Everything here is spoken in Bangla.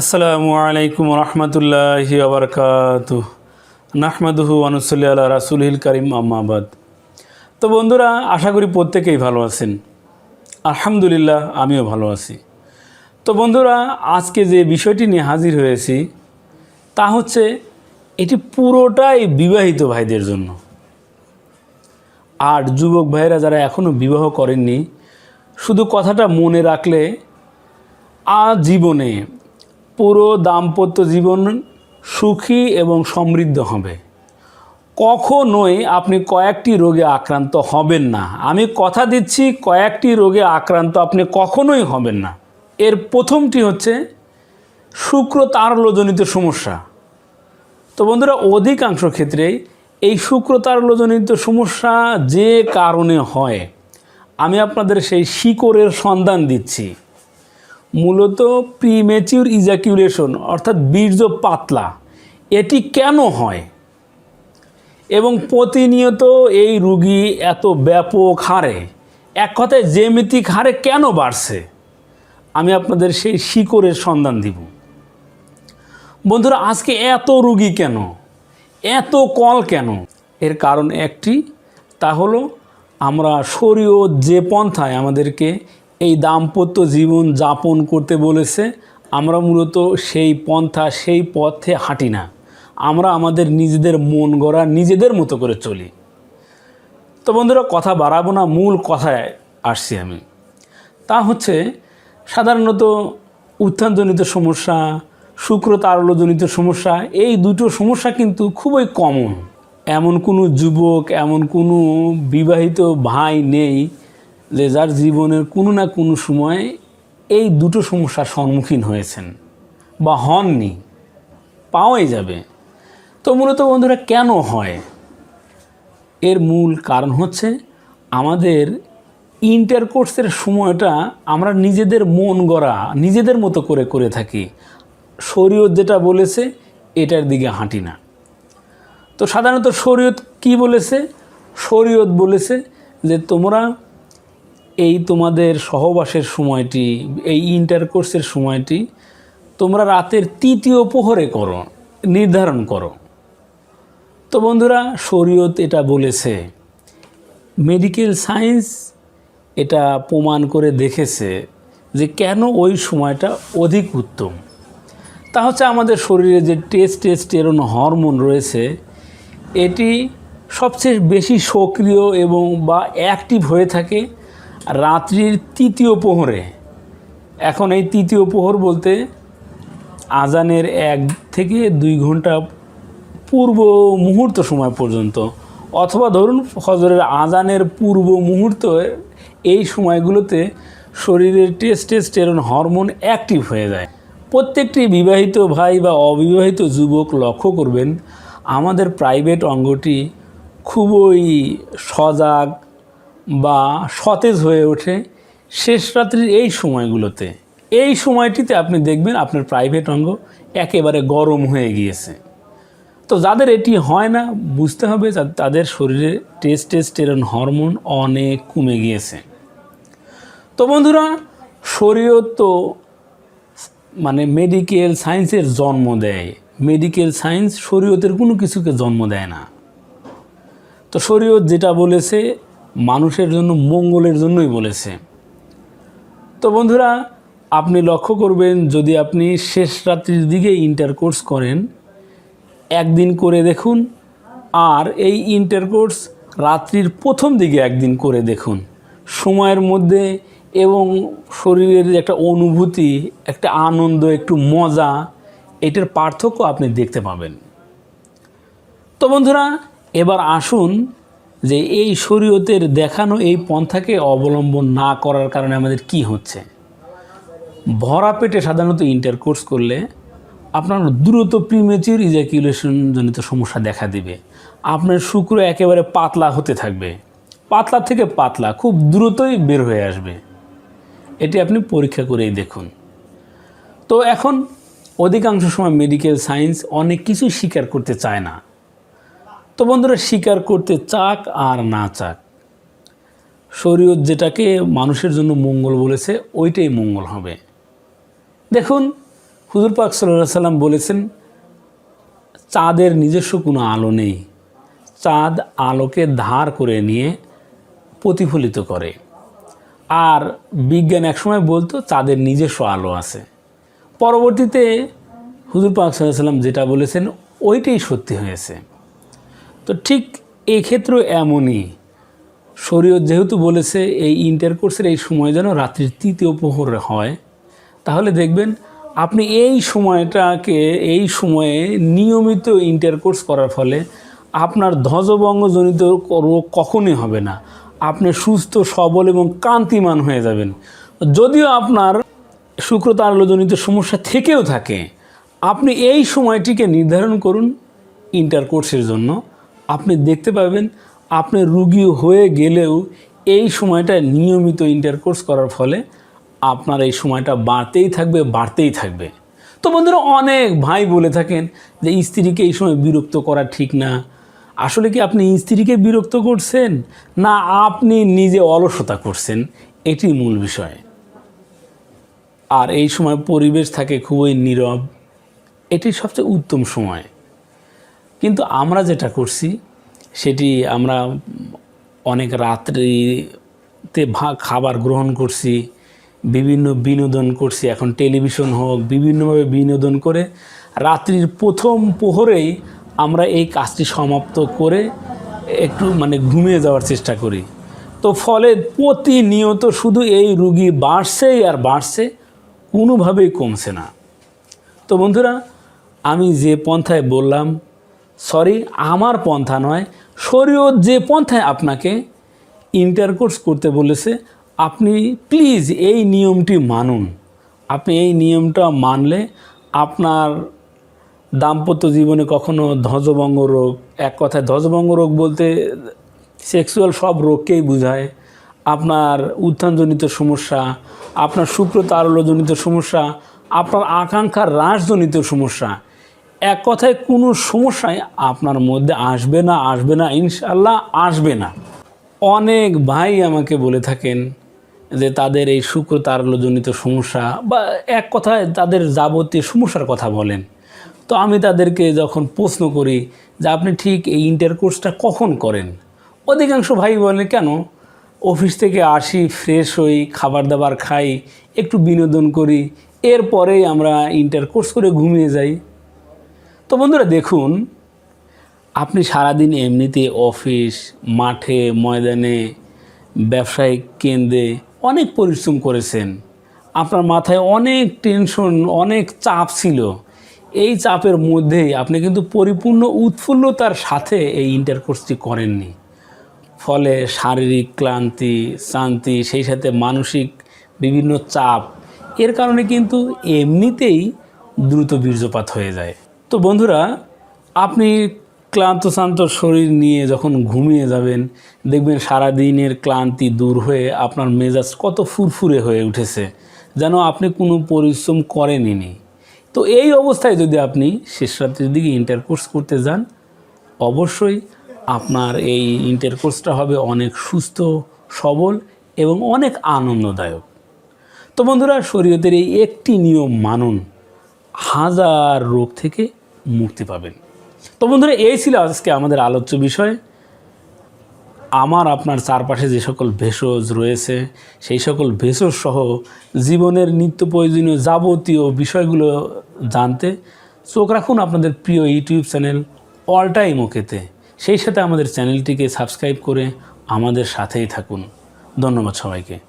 আসসালামু আলাইকুম রহমতুল্লাহি আবরকাত নাহমাদুহু আনুসল্লি আল্লাহ রাসুলহিল করিম আম্মাবাদ তো বন্ধুরা, আশা করি প্রত্যেকেই ভালো আছেন। আলহামদুলিল্লাহ, আমিও ভালো আছি। তো বন্ধুরা, আজকে যে বিষয়টি নিয়ে হাজির হয়েছি, তা হচ্ছে এটি পুরোটাই বিবাহিত ভাইদের জন্য। আর যুবক ভাইয়েরা যারা এখনও বিবাহ করেননি, শুধু কথাটা মনে রাখলে আজীবনে পুরো দাম্পত্য জীবন সুখী এবং সমৃদ্ধ হবে। কখনোই আপনি কয়েকটি রোগে আক্রান্ত হবেন না। আমি কথা দিচ্ছি, কয়েকটি রোগে আক্রান্ত আপনি কখনোই হবেন না। এর প্রথমটি হচ্ছে শুক্র তারলজনিত সমস্যা। তো বন্ধুরা, অধিকাংশ ক্ষেত্রেই এই শুক্র তারলজনিত সমস্যা যে কারণে হয়, আমি আপনাদের সেই শিকড়ের সন্ধান দিচ্ছি। মূলত প্রিমেচিউর ইজাকিউলেশন অর্থাৎ বীর্য পাতলা। এটি কেন হয়? এবং প্রতিনিয়ত এই রুগী এত ব্যাপক হারে, এক কথায় জ্যামিতিক হারে কেন বাড়ছে? আমি আপনাদের সেই শিকড়ের সন্ধান দিব। বন্ধুরা, আজকে এত রুগী কেন? এত কল কেন? এর কারণ একটি, তা হলো আমরা শরীয় যে পন্থায় আমাদেরকে এই দাম্পত্য জীবন যাপন করতে বলেছে, আমরা মূলত সেই পন্থা, সেই পথে হাঁটি না। আমরা আমাদের নিজেদের মন গড়া নিজেদের মতো করে চলি। তো বন্ধুরা, কথা বাড়াবো না, মূল কথায় আসছি আমি। তা হচ্ছে, সাধারণত উত্থানজনিত সমস্যা শুক্র তারলজনিত সমস্যা, এই দুটো সমস্যা কিন্তু খুবই কমন এমন কোনো যুবক, এমন কোনো বিবাহিত ভাই নেই যার জীবনের কোনো না কোনো সময় এই দুটো সমস্যার সম্মুখীন হয়েছেন বা হননি, পাওয়াই যাবে। তো মূলত বন্ধুরা, কেন হয়? এর মূল কারণ হচ্ছে আমাদের ইন্টারকোর্সের সময়টা আমরা নিজেদের মন গড়া, নিজেদের মতো করে করে থাকি। শরীয়ত যেটা বলেছে, এটার দিকে হাঁটি না। তো সাধারণত শরীয়ত কি বলেছে? শরীয়ত বলেছে যে তোমরা এই তোমাদের সহবাসের সময়টি, এই ইন্টারকোর্সের সময়টি তোমরা রাতের তৃতীয় প্রহরে করো, নির্ধারণ করো। তো বন্ধুরা, শরীয়ত এটা বলেছে মেডিকেল সায়েন্স এটা প্রমাণ করে দেখেছে যে কেন ওই সময়টা অধিক উত্তম। তা হচ্ছে আমাদের শরীরে যে টেস্ট টেস্টেস্টেরন হরমোন রয়েছে, এটি সবচেয়ে বেশি সক্রিয় এবং বা অ্যাক্টিভ হয়ে থাকে রাত্রির তৃতীয় প্রহরে এখন এই তৃতীয় প্রহর বলতে আজানের এক থেকে দুই ঘণ্টা পূর্ব মুহূর্ত সময় পর্যন্ত। অথবা ধরুন ফজরের আজানের পূর্ব মুহূর্ত, এই সময়গুলোতে শরীরের টেস্টেস্টেরন হরমোন অ্যাক্টিভ হয়ে যায়। প্রত্যেকটি বিবাহিত ভাই বা অবিবাহিত যুবক লক্ষ্য করবেন, আমাদের প্রাইভেট অঙ্গটি খুবই সজাগ বা সতেজ হয়ে ওঠে শেষ রাত্রির এই সময়গুলোতে। এই সময়টিতে আপনি দেখবেন আপনার প্রাইভেট অঙ্গ একেবারে গরম হয়ে গিয়েছে। তো যাদের এটি হয় না, বুঝতে হবে তাদের শরীরে টেস্টেস্টেরন হরমোন অনেক কমে গিয়েছে। তো বন্ধুরা, শরীয়ত তো মানে মেডিকেল সায়েন্সের জন্ম দেয়। মেডিকেল সায়েন্স শরীয়তের কোনো কিছুকে জন্ম দেয় না। তো শরীয়ত যেটা বলেছে মানুষের জন্য মঙ্গলের জন্যই বলেছে। তো বন্ধুরা, আপনি লক্ষ্য করবেন, যদি আপনি শেষ রাত্রির দিকে ইন্টারকোর্স করেন, একদিন করে দেখুন, আর এই ইন্টারকোর্স রাত্রির প্রথম দিকে একদিন করে দেখুন। সময়ের মধ্যে এবং শরীরের একটা অনুভূতি, একটা আনন্দ, একটু মজা, এটার পার্থক্য আপনি দেখতে পাবেন। তো বন্ধুরা, এবার আসুন যে এই শরীয়তের দেখানো এই পন্থাকে অবলম্বন না করার কারণে আমাদের কি হচ্ছে? ভরা পেটে সাধারণত ইন্টারকোর্স করলে আপনার দ্রুত প্রিমেচিউর ইজাকিউলেশন জনিত সমস্যা দেখা দিবে। আপনার শুক্র একেবারে পাতলা হতে থাকবে। পাতলা থেকে পাতলা, খুব দ্রুতই বের হয়ে আসবে। এটি আপনি পরীক্ষা করেই দেখুন। তো এখন অধিকাংশ সময় মেডিকেল সায়েন্স অনেক কিছু স্বীকার করতে চায় না। তো বন্ধুরা, স্বীকার করতে চাক আর না চাক। শরীয়ত যেটাকে মানুষের জন্য মঙ্গল বলেছে, ওইটাই মঙ্গল হবে। দেখুন, হুজুর পাক সাল্লাহ সাল্লাম বলেছেন, চাঁদের নিজস্ব কোনো আলো নেই। চাঁদ আলোকে ধার করে নিয়ে প্রতিফলিত করে। আর বিজ্ঞান একসময় বলতো, চাঁদের নিজস্ব আলো আছে। পরবর্তীতে হুজুর পাক সাল্লাহ সাল্লাম যেটা বলেছেন, ওইটাই সত্যি হয়েছে। তো ঠিক এই ক্ষেত্রেও এমনই। শরীয়ত যেহেতু বলেছে এই ইন্টারকোর্সের এই সময় যেন রাত্রির তৃতীয় প্রহরে হয়, তাহলে দেখবেন আপনি এই সময়টাকে, এই সময়ে নিয়মিত ইন্টারকোর্স করার ফলে আপনার ধ্বজভঙ্গজনিত রোগ কখনই হবে না। আপনি সুস্থ, সবল এবং কান্তিমান হয়ে যাবেন। যদিও আপনার শুক্রতারলজনিত সমস্যা থেকেও থাকে, আপনি এই সময়টিকে নির্ধারণ করুন ইন্টারকোর্সের জন্য। আপনি দেখতে পাবেন আপনি রুগী হয়ে গেলেও এই সময়টা নিয়মিত ইন্টারকোর্স করার ফলে আপনার এই সময়টা বাড়তেই থাকবে বাড়তেই থাকবে। তো বন্ধুরা, অনেক ভাই বলে থাকেন যে স্ত্রীকে এই সময় বিরক্ত করা ঠিক না। আসলে কি আপনি স্ত্রীকে বিরক্ত করছেন? না, আপনি নিজে অলসতা করছেন? এটি মূল বিষয়। আর এই সময় পরিবেশ থাকে খুবই নীরব। এটি সবচেয়ে উত্তম সময়। কিন্তু আমরা যেটা করছি, সেটি আমরা অনেক রাত্রিতে খাবার গ্রহণ করছি, বিভিন্ন বিনোদন করছি, এখন টেলিভিশন হোক, বিভিন্নভাবে বিনোদন করে রাত্রির প্রথম প্রহরেই আমরা এই কাজটি সমাপ্ত করে একটু মানে ঘুমিয়ে যাওয়ার চেষ্টা করি। তো ফলে প্রতিনিয়ত শুধু এই রুগী বাড়ছেই আর বাড়ছে, কোনোভাবেই কমছে না। তো বন্ধুরা, আমি যে পন্থায় বললাম সরি, আমার পন্থা নয়, শরীয়ত যে পন্থায় আপনাকে ইন্টারকোর্স করতে বলেছে, আপনি প্লিজ এই নিয়মটি মানুন। আপনি এই নিয়মটা মানলে আপনার দাম্পত্য জীবনে কখনো ধ্বজভঙ্গ রোগ, এক কথায় ধ্বজভঙ্গ রোগ বলতে সেক্সুয়াল সব রোগকেই বোঝায়। আপনার উত্থানজনিত সমস্যা, আপনার শুক্র তারলজনিত সমস্যা, আপনার আকাঙ্ক্ষার হ্রাসজনিত সমস্যা এক কথায় কোনো সমস্যায় আপনার মধ্যে আসবে না আসবে না ইনশাল্লাহ আসবে না। অনেক ভাই আমাকে বলে থাকেন যে তাদের এই শুক্র তারলজনিত সমস্যা বা এক কথায় তাদের যাবতীয় সমস্যার কথা বলেন। তো আমি তাদেরকে যখন প্রশ্ন করি যে আপনি ঠিক এই ইন্টারকোর্সটা কখন করেন? অধিকাংশ ভাই বলে, কেন? অফিস থেকে আসি, ফ্রেশ হই খাবার দাবার খাই, একটু বিনোদন করি, এরপরেই আমরা ইন্টারকোর্স করে ঘুমিয়ে যাই। তো বন্ধুরা দেখুন, আপনি সারাদিন এমনিতে অফিস, মাঠে, ময়দানে, ব্যবসায়িক কেন্দ্রে অনেক পরিশ্রম করেছেন। আপনার মাথায় অনেক টেনশন অনেক চাপ ছিল। এই চাপের মধ্যেই আপনি কিন্তু পরিপূর্ণ উৎফুল্লতার সাথে এই ইন্টারকোর্সটি করেননি। ফলে শারীরিক ক্লান্তি, শান্তি, সেই সাথে মানসিক বিভিন্ন চাপ, এর কারণে কিন্তু এমনিতেই দ্রুত বীর্যপাত হয়ে যায়। তো বন্ধুরা, আপনি ক্লান্ত শান্ত শরীর নিয়ে যখন ঘুমিয়ে যাবেন, দেখবেন সারাদিনের ক্লান্তি দূর হয়ে আপনার মেজাজ কত ফুরফুরে হয়ে উঠেছে, যেন আপনি কোনো পরিশ্রম করেনই তো এই অবস্থায় যদি আপনি শেষ রাত্রির দিকে ইন্টারকোর্স করতে যান, অবশ্যই আপনার এই ইন্টারকোর্সটা হবে অনেক সুস্থ, সবল এবং অনেক আনন্দদায়ক। তো বন্ধুরা, শরীয়তের এই একটি নিয়ম মানুন। হাজার রোগ থেকে মুক্তি পাবেন। তো বন্ধুরা, এই ছিল আজকে আমাদের আলোচ্য বিষয়। আমার, আপনার চারপাশে যে সকল ভেষজ রয়েছে, সেই সকল ভেষজ সহ জীবনের নিত্য প্রয়োজনীয় যাবতীয় বিষয়গুলো জানতে চোখ রাখুন আপনাদের প্রিয় ইউটিউব চ্যানেল অল টাইম ওকেতে। সেই সাথে আমাদের চ্যানেলটিকে সাবস্ক্রাইব করে আমাদের সাথেই থাকুন। ধন্যবাদ সবাইকে।